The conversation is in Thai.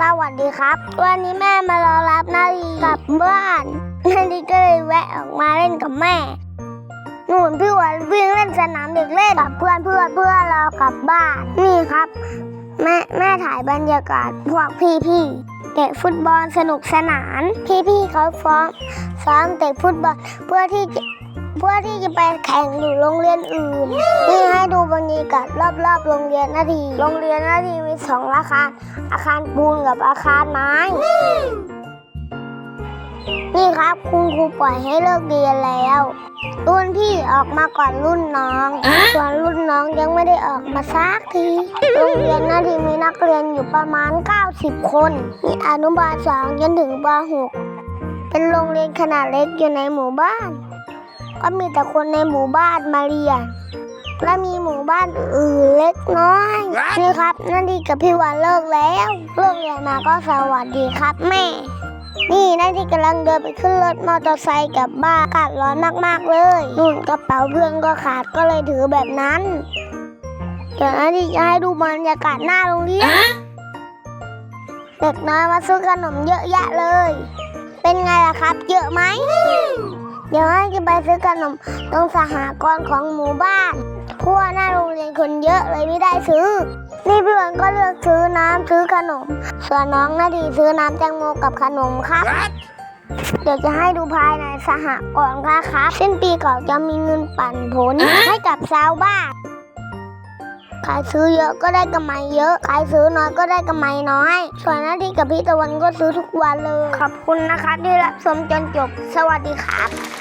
สวัสดีครับ วันนี้แม่มารอรับนาดีกลับบ้านนาดีก็เลยแวะออกมาเล่นกับแม่หนุนพี่หวันวิ่งเล่นสนามเด็กเล่นกับเพื่อนเพื่อนเพื่อรอกลับบ้านนี่ครับ แม่แม่ถ่ายบรรยากาศพวกพี่พี่เตะฟุตบอลสนุกสนาน พี่พี่เขาฟ้องซ้อมเตะฟุตบอลเพื่อที่ พื่อที่จะไปแข่งอยู่โรงเรียนอื่น นี่ให้ดูบรรยากาศรอบๆ โรงเรียนนาที โรงเรียนนาทีมีสองอาคาร อาคารปูนกับอาคารไม้ นี่ครับคุณครูปล่อยให้เลิกเรียนแล้ว รุ่นพี่ออกมาก่อนรุ่นน้อง ส่วนรุ่นน้องยังไม่ได้ออกมาสักที โรงเรียนนาทีมีนักเรียนอยู่ประมาณ 90 คน มีอนุบาลสองจนถึงป .6 เป็นโรงเรียนขนาดเล็กอยู่ในหมู่บ้าน ก็มีแต่คนในหมู่บ้านมาเรียน และมีหมู่บ้านอื่นเล็กน้อย นี่ครับนั่นดีกับพี่วันเลิกแล้วเลิกเรียนมาก็สวัสดีครับแม่ นี่นั่นที่กำลังเดินไปขึ้นรถมอเตอร์ไซค์กลับบ้านอากาศร้อนมากๆเลยนุ่นกระเป๋าเพื่อนก็ขาดก็เลยถือแบบนั้นเดี๋ยวนั่นที่จะให้ดูบรรยากาศหน้าโรงเรียนเด็กน้อยมาซื้อขนมเยอะแยะเลย เป็นไงล่ะครับ เยอะไหมเดี๋ยวให้จะไปซื้อขนมตรงสหกรณ์ของหมู่บ้านเพราะว่าหน้าโรงเรียนคนเยอะเลยไม่ได้ซื้อ นี่พี่วันก็เลือกซื้อน้ำซื้อขนม ส่วนน้องนาดีซื้อน้ำแตงโมกับขนมครับ เดี๋ยวจะให้ดูภายในสหกรณ์ค่ะครับสิ้นปีก่อนจะมีเงินปันผลให้กับชาวบ้าน ขายซื้อเยอะก็ได้กำไรเยอะ ขายซื้อน้อยก็ได้กำไรน้อย ส่วนนาดีกับพี่ตะวันก็ซื้อทุกวันเลย ขอบคุณนะคะที่รับชมจนจบ สวัสดีครับ